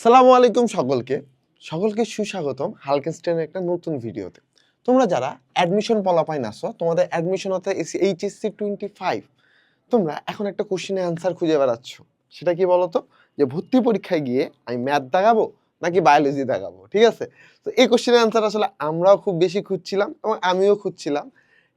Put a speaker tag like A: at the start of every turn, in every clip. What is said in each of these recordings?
A: সালামু আলাইকুম সকলকে। সকলকে সুস্বাগতম হালকেনস্টেনের একটা নতুন ভিডিওতে। তোমরা যারা অ্যাডমিশন পলাপাইন আসো তোমাদের অ্যাডমিশন হতে এইচএসসি টোয়েন্টি ফাইভ তোমরা এখন একটা কোশ্চেনের অ্যান্সার খুঁজে বেড়াচ্ছ। সেটা কি বলো তো যে ভর্তি পরীক্ষায় গিয়ে আমি ম্যাথ দাগাবো নাকি বায়োলজি দাগাবো ঠিক আছে? তো এই কোশ্চেনের অ্যান্সার আসলে আমরাও খুব বেশি খুঁজছিলাম এবং আমিও খুঁজছিলাম।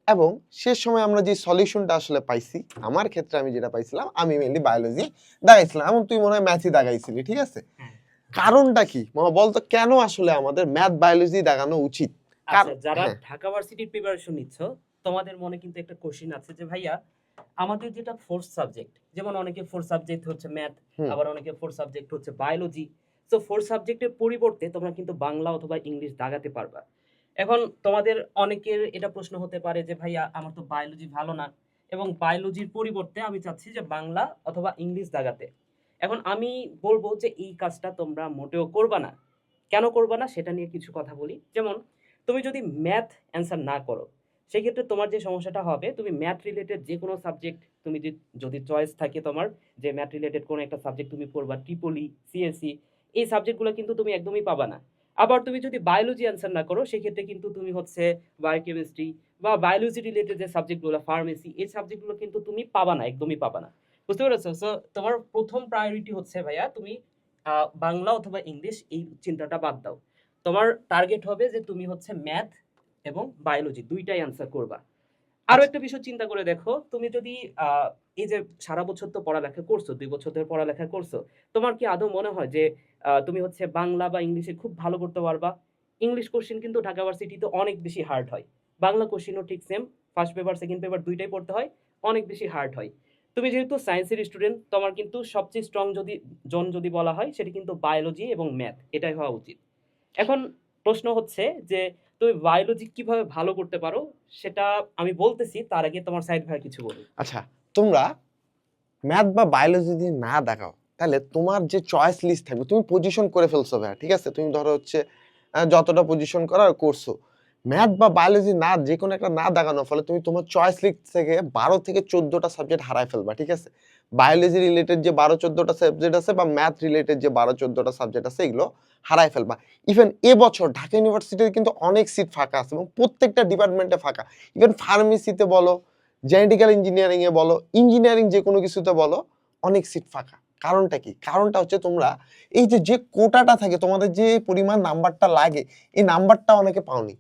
A: এবং শেষ সময় আমরা যে সলিউশনটা আসলে পাইছি, আমার ক্ষেত্রে আমি যেটা পাইছিলাম, আমি মেনলি বায়োলজি দাগাইছিলাম এমন তুই মনে হয় ম্যাথই দাগাইছিলি ঠিক আছে?
B: হ্যাঁ।
A: কারণটা কি? মামা বলতো কেন আসলে আমাদের ম্যাথ বায়োলজি দেখানো উচিত?
B: আচ্ছা যারা
A: হ্যাঁ।
B: ঢাকা ভার্সিটির প্রিপারেশন নিচ্ছ তোমাদের মনে কিন্তু একটা কোশ্চিন আছে যে ভাইয়া আমাদের যেটা ফোর্থ সাবজেক্ট যেমন অনেকে ফোর্থ সাবজেক্ট হচ্ছে ম্যাথ আবার অনেকে ফোর্থ সাবজেক্ট হচ্ছে বায়োলজি তো ফোর্থ সাবজেক্টের পরিবর্তে তোমরা কিন্তু বাংলা অথবা ইংলিশ দাগাতে পারবা। এখন তোমাদের অনেকের এটা প্রশ্ন হতে পারে যে ভাইয়া আমার তো বায়োলজি ভালো না। এবং বায়োলজির পরিবর্তে আমি চাচ্ছি যে বাংলা অথবা ইংলিশ দাগাতে। এখন আমি বলব যে এই কাজটা তোমরা মোটেও করবা না। কেন করবা না সেটা নিয়ে কিছু কথা বলি। যেমন, তুমি যদি ম্যাথ অ্যান্সার না করো, সেক্ষেত্রে তোমার যে সমস্যাটা হবে, তুমি ম্যাথ রিলেটেড যে কোনো সাবজেক্ট তুমি যদি চয়েস থাকে তোমার, যে ম্যাথ রিলেটেড কোনো একটা সাবজেক্ট তুমি পড়বা ট্রিপলি সিএসসি এই সাবজেক্টগুলো কিন্তু তুমি একদমই পাবা না। আবার তুমি যদি বায়োলজি অ্যান্সার না করো, সেক্ষেত্রে কিন্তু তুমি হচ্ছে বায়োকেমিস্ট্রি বা বায়োলজি রিলেটেড যে সাবজেক্টগুলো ফার্মেসি এই সাবজেক্টগুলো কিন্তু তুমি পাবা না, একদমই পাবা না। বুঝতে পেরেছ? সো তোমার প্রথম প্রায়োরিটি হচ্ছে ভাইয়া তুমি বাংলা অথবা ইংলিশ এই চিন্তাটা বাদ দাও। তোমার টার্গেট হবে যে তুমি হচ্ছে ম্যাথ এবং বায়োলজি দুইটাই অ্যান্সার করবা। আরও একটা বিষয় চিন্তা করে দেখো, তুমি যদি এই যে সারা বছর তো পড়ালেখা করছ, দুই বছর ধরে পড়ালেখা করছ, তোমার কি আদৌ মনে হয় যে তুমি হচ্ছে বাংলা বা ইংলিশে খুব ভালো করতে পারবা? ইংলিশ কোশ্চেন কিন্তু ঢাকা ভার্সিটিতে অনেক বেশি হার্ড হয়। বাংলা কোশ্চেনও ঠিক same first paper second paper দুইটাই পড়তে হয়, অনেক বেশি হার্ড হয়। তুমি যেহেতু সায়েন্সের স্টুডেন্ট তোমার কিন্তু সবচেয়ে স্ট্রং যদি, জন যদি বলা হয়, সেটা কিন্তু বায়োলজি এবং ম্যাথ এটাই হওয়া উচিত। এখন প্রশ্ন হচ্ছে যে, তুমি বায়োলজি কীভাবে ভালো করতে পারো, সেটা আমি বলতেছি, তার আগে তোমার সাইড ভাই কিছু বলুন
A: আচ্ছা তোমরা ম্যাথ বা বায়োলজি যদি না দেখাও, তাহলে তোমার যে চয়েস লিস্ট থাকবে, তুমি পজিশন করে ফেলছো ভাইয়া, ঠিক আছে? তুমি ধরো হচ্ছে যতটা পজিশন করার করছ ম্যাথ বা বায়োলজি না যে কোনো একটা না দেখানোর ফলে তুমি তোমার চয়েস লিস্ট থেকে বারো থেকে চোদ্দোটা সাবজেক্ট হারায় ফেলবা, ঠিক আছে? বায়োলজি রিলেটেড যে বারো চোদ্দোটা সাবজেক্ট আছে বা ম্যাথ রিলেটেড যে বারো চোদ্দোটা সাবজেক্ট আছে, এগুলো হারায় ফেলবা। ইভেন এবছর ঢাকা ইউনিভার্সিটিতে কিন্তু অনেক সিট ফাঁকা আছে এবং প্রত্যেকটা ডিপার্টমেন্টে ফাঁকা। ইভেন ফার্মেসিতে বলো জেনেটিক্যাল ইঞ্জিনিয়ারিংয়ে বলো ইঞ্জিনিয়ারিং যে কোনো কিছুতে বলো, অনেক সিট ফাঁকা। কারণটা কি? কারণটা হচ্ছে তোমরা এই যে যে কোটাটা থাকে, তোমাদের যে পরিমাণ নাম্বারটা লাগে, এই নাম্বারটা অনেকে পাওনি।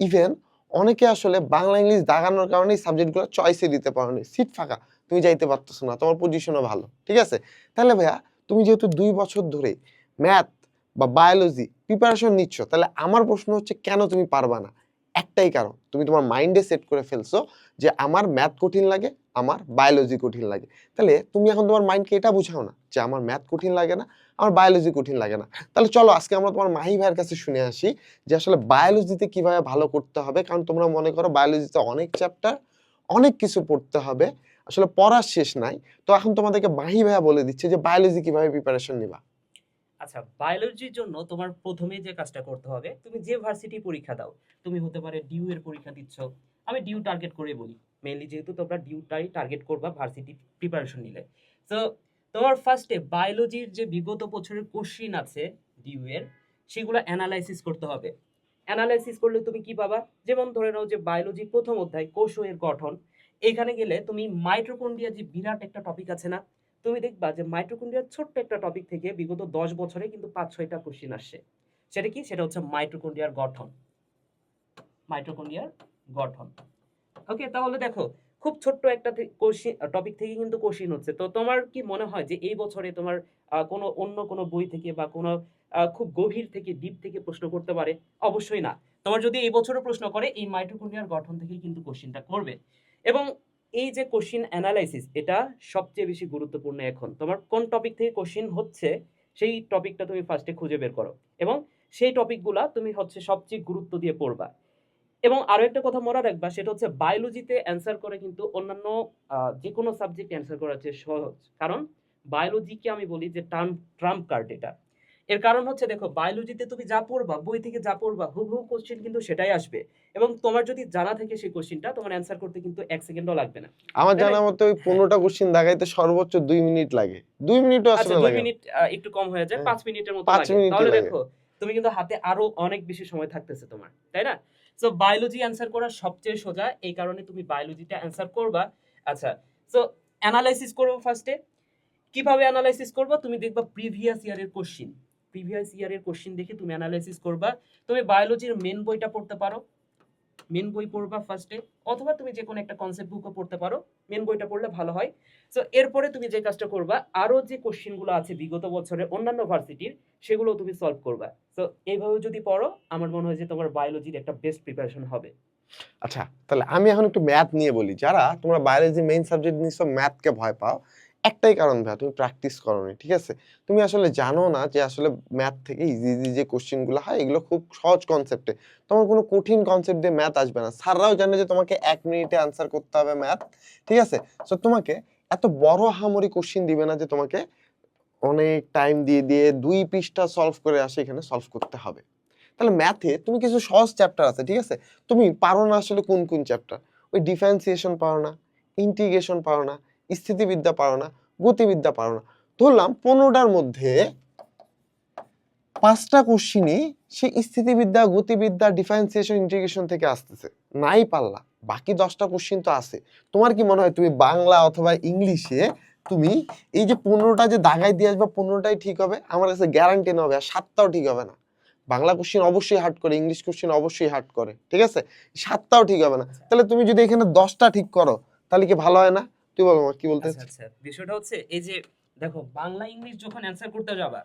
A: ইভেন অনেকে আসলে বাংলা ইংলিশ দাগানোর কারণে এই সাবজেক্টগুলো চয়েসে দিতে পারো পারোনি সিট ফাঁকা, তুমি যাইতে পারতেছো না, তোমার পজিশনও ভালো, ঠিক আছে? তাহলে ভাইয়া, তুমি যেহেতু দুই বছর ধরে ম্যাথ বা বায়োলজি প্রিপারেশন নিচ্ছ, তাহলে আমার প্রশ্ন হচ্ছে কেন তুমি পারবা না? একটাই কারণ, তুমি তোমার মাইন্ডে সেট করে ফেলছো যে আমার ম্যাথ কঠিন লাগে, আমার বায়োলজি কঠিন লাগে। তাহলে তুমি এখন তোমার মাইন্ডকে এটা বুঝাও না যে আমার ম্যাথ কঠিন লাগে না আমার বায়োলজি কঠিন লাগে না। তাহলে চলো আজকে আমরা তোমার মাহি ভাইয়ের কাছে শুনে আসি যে আসলে বায়োলজিতে কীভাবে ভালো করতে হবে, কারণ তোমরা মনে করো বায়োলজিতে অনেক চ্যাপ্টার অনেক কিছু পড়তে হবে। আসলে পড়ার শেষ নাই। তো এখন তোমাদেরকে মাহি ভাইয়া বলে দিচ্ছে যে বায়োলজি কীভাবে প্রিপারেশন নিবা।
B: আচ্ছা বায়োলজির জন্য তোমার প্রথমে যে কাজটা করতে হবে, তুমি যে ভার্সিটি পরীক্ষা দাও, তুমি হতে পারে ডিউ এর পরীক্ষা দিচ্ছ। আমি ডিউ টার্গেট করে বলি। মেইনলি যেহেতু তোমরা ডিউটাই টার্গেট করবা ভার্সিটি প্রিপারেশন নিলে। তো তোমার ফার্স্টে বায়োলজির যে বিগত বছরের কোশ্চিন আছে ডিউ এর, সেগুলো অ্যানালাইসিস করতে হবে। অ্যানালাইসিস করলে তুমি কি পাবা? যেমন ধরে নাও যে বায়োলজি প্রথম অধ্যায় কোষ এর গঠন। এখানে গেলে তুমি মাইট্রোকন্ড্রিয়া যে বিরাট একটা টপিক আছে না, তুমি দেখবা যে মাইট্রোকন্ড্রিয়ার ছোট্ট একটা টপিক থেকে বিগত দশ বছরে কিন্তু পাঁচ, ছয়টা কোশ্চিন আসছে সেটা কি? সেটা হচ্ছে মাইট্রোকন্ডিয়ার গঠন। মাইট্রোকন্ড্রিয়ার গঠন। ওকে তাহলে দেখো খুব ছোট্ট একটা কোশ্চিন টপিক থেকে কিন্তু কোশ্চিন হচ্ছে। তো তোমার কি মনে হয় যে এই বছরে তোমার কোনো অন্য কোনো বই থেকে বা কোনো খুব গভীর থেকে ডিপ থেকে প্রশ্ন করতে পারে? অবশ্যই না। তোমার যদি এই বছরও প্রশ্ন করে, এই মাইট্রোকন্ড্রিয়ার গঠন থেকে কিন্তু কোশ্চিনটা করবে। এবং এই যে কোশ্চিন অ্যানালাইসিস এটা সবচেয়ে বেশি গুরুত্বপূর্ণ এখন। তোমার কোন টপিক থেকে কোশ্চিন হচ্ছে, সেই টপিকটা তুমি ফার্স্টে খুঁজে বের করো। এবং সেই টপিকগুলা তুমি হচ্ছে সবচেয়ে গুরুত্ব দিয়ে পড়বা। এবং আরও একটা কথা মনে রাখবা সেটা হচ্ছে বায়োলজিতে অ্যান্সার করে কিন্তু অন্যান্য যে কোনো সাবজেক্ট অ্যান্সার করা হচ্ছে সহজ। কারণ বায়োলজিকে আমি বলি যে টার্ম ট্রাম্প কার্ড এটা। এর কারণ হচ্ছে দেখো বায়োলজিতে তুমি যা পড়বা বই থেকে যা পড়বা হুবহু কোশ্চেন কিন্তু সেটাই আসবে। এবং তোমার যদি জানা থাকে সেই কোশ্চেনটা তোমার অ্যান্সার করতে কিন্তু এক সেকেন্ডও লাগবে না।
A: আমার জানা মতে ওই পনেরোটা কোশ্চিন দেখাইতে সর্বোচ্চ দুই মিনিট লাগে। দুই মিনিটও
B: আচ্ছা
A: আসলে লাগে না।
B: মিনিট একটু কম হয়ে যায়
A: হ্যাঁ।
B: পাঁচ মিনিটের মতো লাগে। তাহলে দেখো তুমি কিন্তু হাতে আরও অনেক বেশি সময় থাকতেছে তোমার তাই না? সো বায়োলজি অ্যান্সার করা সবচেয়ে সোজা। এই কারণে তুমি বায়োলজিটা অ্যান্সার করবা। আচ্ছা সো অ্যানালাইসিস করব ফার্স্টে কীভাবে অ্যানালাইসিস করব? তুমি দেখবা প্রিভিয়াস ইয়ারের কোশ্চিন প্রিভিয়াস ইয়ারের কোশ্চিন দেখে তুমি অ্যানালাইসিস করবা। তুমি বায়োলজির মেন বইটা পড়তে পারো। মেন বই পড়বা ফার্স্টে অথবা তুমি যে কোনো একটা কনসেপ্ট বুকও পড়তে পারো। মেন বইটা পড়লে ভালো হয়। সো এরপরে তুমি যে কাজটা করবা আরও যে কোশ্চেনগুলো আছে বিগত বছরের অন্যান্য ভার্সিটির সেগুলো তুমি সলভ করবা। সো এইভাবে যদি পড়ো, আমার মনে হয় যে তোমার বায়োলজির একটা বেস্ট প্রিপারেশন হবে।
A: আচ্ছা তাহলে আমি এখন একটু ম্যাথ নিয়ে বলি। যারা তোমরা বায়োলজি মেইন সাবজেক্ট নিছো ম্যাথকে ভয় পাও, একটাই কারণ ভাইয়া, তুমি প্র্যাকটিস করো করোনি, ঠিক আছে? তুমি আসলে জানো না যে আসলে ম্যাথ থেকে ইজি ইজি যে কোশ্চেনগুলো হয়, এগুলো খুব সহজ কনসেপ্টে তোমার কোনো কঠিন কনসেপ্ট দিয়ে ম্যাথ আসবে না। স্যাররাও জানে যে তোমাকে এক মিনিটে আনসার করতে হবে ম্যাথ ঠিক আছে? সো তোমাকে এত বড় হামরি কোশ্চেন দিবে না যে তোমাকে অনেক টাইম দিয়ে দিয়ে দুই পৃষ্ঠা সলভ করে আসে এখানে সলভ করতে হবে। তাহলে ম্যাথে তুমি কিছু সহজ চ্যাপ্টার আছে, ঠিক আছে? তুমি পারো না আসলে কোন কোন চ্যাপ্টার ওই ডিফারেন্সিয়েশন পারো না ইন্টিগ্রেশন পারো না, স্থিতিবিদ্যা পারো না, গতিবিদ্যা পারো না। ধরলাম পনেরোটার মধ্যে পাঁচটা কোশ্চিনই সে স্থিতিবিদ্যা, গতিবিদ্যা ডিফারেন্সিয়েশন ইন্টিগ্রেশন থেকে আসতেছে। নাই পারলা, বাকি দশটা কোশ্চিন তো আছে। তোমার কি মনে হয় তুমি বাংলা অথবা ইংলিশে তুমি এই যে পনেরোটা যে দাগাই দিয়ে আসবে পনেরোটাই ঠিক হবে আমার কাছে গ্যারান্টি না হবে আর সাতটাও ঠিক হবে না। বাংলা কোশ্চিন অবশ্যই হার্ড করে ইংলিশ কোশ্চিন অবশ্যই হার্ড করে ঠিক আছে? সাতটাও ঠিক হবে না। তাহলে তুমি যদি এখানে দশটা ঠিক করো তাহলে কি ভালো হয় না? তুই বলো আমার কি বলতে
B: আচ্ছা আচ্ছা বিষয়টা হচ্ছে এই যে দেখো বাংলা ইংলিশ যখন অ্যান্সার করতে যাবা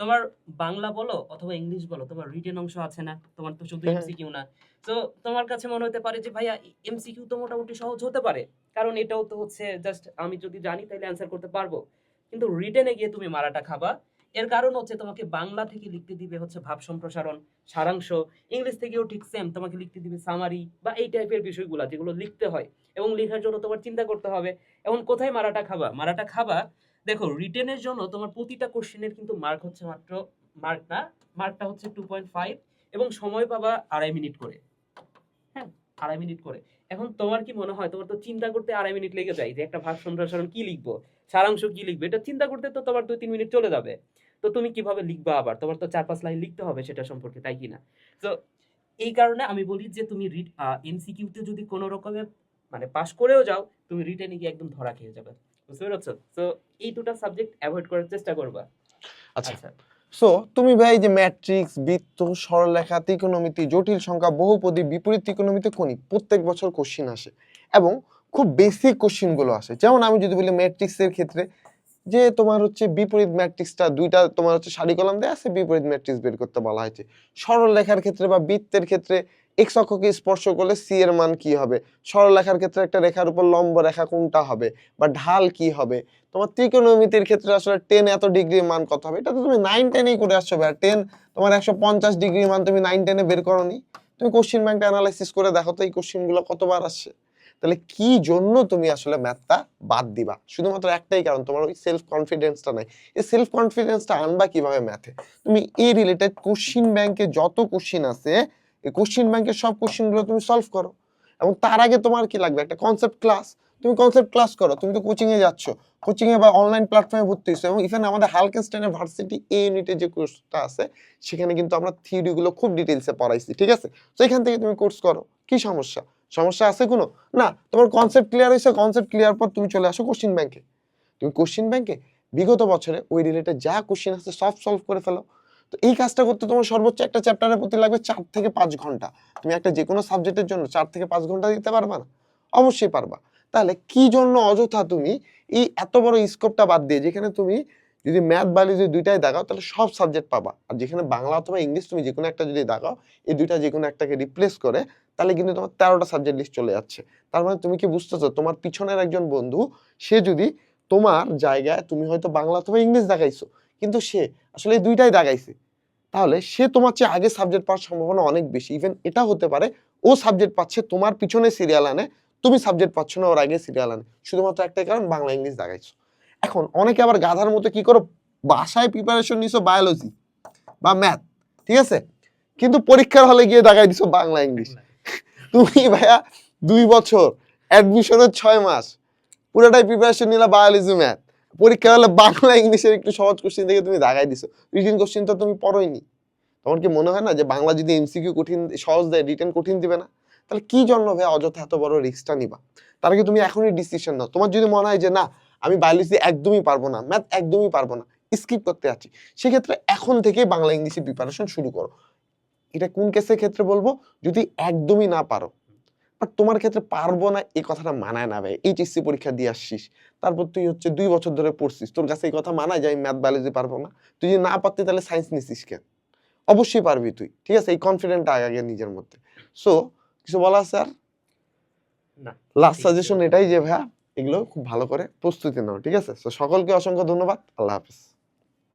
B: তোমার বাংলা বলো অথবা ইংলিশ বলো তোমার রিটেন অংশ আছে না তোমার তো শুধু
A: হ্যাঁ।
B: এমসিকিউ না। তো তোমার কাছে মনে হতে পারে যে ভাইয়া এমসিকিউ তো মোটামুটি সহজ হতে পারে। কারণ এটাও তো হচ্ছে জাস্ট আমি যদি জানি তাহলে অ্যান্সার করতে পারব। কিন্তু রিটেনে গিয়ে তুমি মারাটা খাবা। এর কারণ হচ্ছে তোমাকে বাংলা থেকে লিখতে দিবে হচ্ছে ভাব সম্প্রসারণ সারাংশ। ইংলিশ থেকেও ঠিক সেম তোমাকে লিখতে দিবে সামারি বা এই টাইপের বিষয়গুলো যেগুলো লিখতে হয়। এবং লেখার জন্য তোমার চিন্তা করতে হবে এবং কোথায় মারাটা খাবা? মারাটা খাবা দেখো রিটেনের জন্য তোমার প্রতিটা কোশ্চেনের কিন্তু মার্ক হচ্ছে মাত্র মার্ক না মার্কটা হচ্ছে টু পয়েন্ট ফাইভ এবং সময় পাবা আড়াই মিনিট করে। হ্যাঁ আড়াই মিনিট করে। এখন তোমার কি মনে হয়? তোমার তো চিন্তা করতে আড়াই মিনিট লেগে যায় যে একটা ভাব সম্প্রসারণ কি লিখব? সারাংশ কি লিখবে? এটা চিন্তা করতে তো তোমার দুই, তিন মিনিট চলে যাবে। তো তুমি কীভাবে লিখবা আবার? তোমার তো চার, পাঁচ লাইন লিখতে হবে সেটা সম্পর্কে, তাই কি না? তো এই কারণে আমি বলি যে তুমি এমসিকিউতে যদি কোনো রকমের মানে পাশ করেও যাও, তুমি রিটেনে গিয়ে একদম ধরা খেয়ে যাবে। বুঝতে পেরেছ? তো এই দুটো সাবজেক্ট অ্যাভয়েড করার চেষ্টা করবা।
A: আচ্ছা।
B: আচ্ছা।
A: সো তুমি ভাই যে ম্যাট্রিক্স বৃত্ত সরলরেখা ত্রিকোণমিতি জটিল সংখ্যা বহুপদী বিপরীত ত্রিকোণমিতি কণিক প্রত্যেক বছর কোশ্চিন আসে। এবং খুব বেসিক কোশ্চিনগুলো আসে। যেমন আমি যদি বলি ম্যাট্রিক্সের ক্ষেত্রে যে তোমার হচ্ছে বিপরীত ম্যাট্রিক্সটা দুইটা তোমার হচ্ছে সারি কলাম দেয়া আছে বিপরীত ম্যাট্রিক্স বের করতে বলা হয়েছে। সরল রেখার ক্ষেত্রে বা বৃত্তের ক্ষেত্রে এক্স অক্ষকে স্পর্শ করলে সি এর মান কি হবে? সরল রেখার ক্ষেত্রে একটা রেখার উপর লম্ব রেখা কোনটা হবে? বা ঢাল কি হবে? তোমার ত্রিকোণমিতির ক্ষেত্রে আসলে টেন এত ডিগ্রির মান কত হবে? এটা তো তুমি নাইন টেনেই করে আসছো ভাই টেন তোমার একশো পঞ্চাশ ডিগ্রির মান তুমি নাইন টেনে বের করনি। তুমি কোশ্চিন ব্যাংকটা অ্যানালাইসিস করে দেখো তো এই কোশ্চিনগুলো কতবার আসছে। তাহলে কি জন্য তুমি আসলে ম্যাথটা বাদ দিবা? শুধুমাত্র একটাই কারণ, তোমার ওই সেলফ কনফিডেন্সটা নাই। এই সেলফ কনফিডেন্সটা আনবা কীভাবে ম্যাথে তুমি এই রিলেটেড কোশ্চিন ব্যাংকে যত কোশ্চিন আছে এই কোশ্চিন ব্যাংকের সব কোশ্চিনগুলো তুমি সলভ করো। এবং তার আগে তোমার কি লাগবে? একটা কনসেপ্ট ক্লাস তুমি কনসেপ্ট ক্লাস করো। তুমি তো কোচিং এ যাচ্ছ। কোচিং এ বা অনলাইন প্ল্যাটফর্মে ভর্তি হয়েছো। এবং ইভেন আমাদের হালকেনস্টাইনের ভার্সিটি এ ইউনিটে যে কোর্সটা আছে, সেখানে কিন্তু আমরা থিওরি গুলো খুব ডিটেলসে পড়াইছি, ঠিক আছে? তো এখান থেকে তুমি কোর্স করো। কি সমস্যা? সমস্যা আছে কোনো? না, তোমার কনসেপ্ট ক্লিয়ার হয়েছে। কনসেপ্ট ক্লিয়ার পর তুমি চলে আসো কোশ্চিন ব্যাংকে তুমি কোশ্চিন ব্যাংকে বিগত বছরে ওই রিলেটেড যা কোশ্চিন আছে সব সলভ করে ফেলো। তো এই কাজটা করতে তোমার সর্বোচ্চ একটা চ্যাপ্টারের প্রতি লাগবে চার থেকে পাঁচ ঘণ্টা। তুমি একটা যে কোনো সাবজেক্টের জন্য চার থেকে পাঁচ ঘণ্টা দিতে পারবা না? অবশ্যই পারবা। তাহলে কি জন্য অযথা তুমি এই এত বড় স্কোপটা বাদ দিয়ে যেখানে তুমি যদি ম্যাথ বায়োলজি দুইটাই দেখাও তাহলে সব সাবজেক্ট পাবা। আর যেখানে বাংলা অথবা ইংলিশ তুমি যে কোনো একটা যদি দেখাও এই দুইটা যে কোনো একটাকে রিপ্লেস করে, তাহলে কিন্তু তোমার তেরোটা সাবজেক্ট লিস্ট চলে যাচ্ছে। তার মানে তুমি কি বুঝতেছো, তোমার পিছনের একজন বন্ধু, সে যদি তোমার জায়গায় তুমি হয়তো বাংলা অথবা ইংলিশ দেখাইছো কিন্তু সে আসলে এই দুইটাই দাগাইছে। তাহলে সে তোমার চেয়ে আগে সাবজেক্ট পাওয়ার সম্ভাবনা অনেক বেশি। ইভেন এটা হতে পারে ও সাবজেক্ট পাচ্ছে তোমার পিছনে সিরিয়াল আনে তুমি সাবজেক্ট পাচ্ছ না ওর আগে সিরিয়াল আনে। শুধুমাত্র একটাই কারণ বাংলা ইংলিশ দেখাইছো এখন অনেকে আবার গাধার মতো কি করো বাসায় প্রিপারেশন নিছো বায়োলজি বা ম্যাথ ঠিক আছে? কিন্তু পরীক্ষার হলে গিয়ে দাগাই দিছো বাংলা ইংলিশ তুমি ভাইয়া দুই বছর অ্যাডমিশনের ছয় মাস পুরোটাই প্রিপারেশন নিলা বায়োলজি ম্যাথ পরীক্ষা হলে বাংলা, ইংলিশের একটু সহজ কোশ্চেন থেকে তুমি দাগাই দিছো। রিটেন কোশ্চেন তো তুমি পড়োইনি। তোমার কি মনে হয় না যে বাংলা যদি এমসিকিউ কঠিন, সহজ দেয় রিটেন কঠিন দিবে না? তাহলে কি জন্য ভাই অযথা এত বড় রিস্কটা নিবা? তার আগে তুমি এখনই ডিসিশন নাও। তোমার যদি মনে হয় যে না, আমি বায়োলজি একদমই পারব না ম্যাথ একদমই পারব না স্কিপ করতে আছি সেক্ষেত্রে এখন থেকেই বাংলা ইংলিশে প্রিপারেশন শুরু করো। এটা কোন কেসের ক্ষেত্রে বলব? যদি একদমই না পারো বাট তোমার ক্ষেত্রে পারব না এই কথাটা মানায় না ভাই। এইচএসসি পরীক্ষা দিয়ে আসছিস তারপর তুই হচ্ছে দুই বছর ধরে পড়ছিস। তোর কাছে এই কথা মানায় যে আমি ম্যাথ বায়োলজি পারব না। তুই যদি না পারতি তাহলে সায়েন্স নিছিস কেন? অবশ্যই পারবি তুই। ঠিক আছে এই কনফিডেন্টটা আগে আগে নিজের মধ্যে। সো কিছু বলা স্যার
B: না।
A: লাস্ট সাজেশন এটাই যে ভাইয়া এগুলো খুব ভালো করে প্রস্তুতি নাও ঠিক আছে? তো সকলকে অসংখ্য ধন্যবাদ। আল্লাহ হাফিজ।